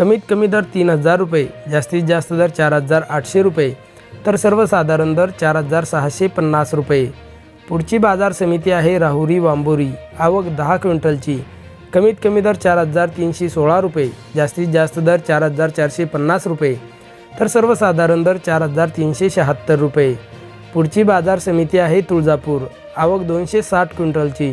कमीत कमी दर तीन हजार रुपये जास्तीत जास्त दर चार हजार आठशे रुपये तर सर्वसाधारण दर चार हजार सहाशे पन्नास रुपये. पुढची बाजार समिती आहे राहुरी वांबोरी. आवक दहा क्विंटलची. कमीत कमी दर चार हजार तीनशे सोळा रुपये जास्तीत जास्त दर चार हजार चारशे पन्नास रुपये तर सर्वसाधारण दर चार हजार तीनशे शहात्तर रुपये. पुढची बाजार समिती आहे तुळजापूर. आवक दोनशे साठ क्विंटलची.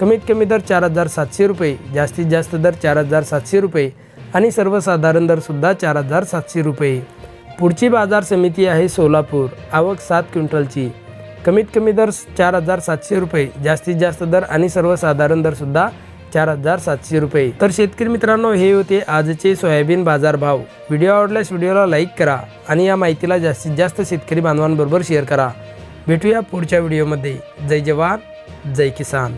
कमीत कमी दर चार हजार सातशे रुपये जास्तीत जास्त दर चार हजार सातशे रुपये आणि सर्वसाधारण दरसुद्धा चार हजार सातशे रुपये. पुढची बाजार समिती आहे सोलापूर. आवक सात क्विंटलची. कमीत कमी दर चार हजार सातशे रुपये. जास्तीत जास्त दर आणि सर्वसाधारण दरसुद्धा चार हजार सातशे रुपये. तर शेतकरी मित्रांनो हे होते आजचे सोयाबीन बाजार भाव व्हिडिओ आवडल्यास व्हिडिओला लाईक करा आणि या माहितीला जास्तीत जास्त शेतकरी बांधवांबरोबर शेअर करा. भेटूया पुढच्या व्हिडिओमध्ये. जय जवान जय किसान.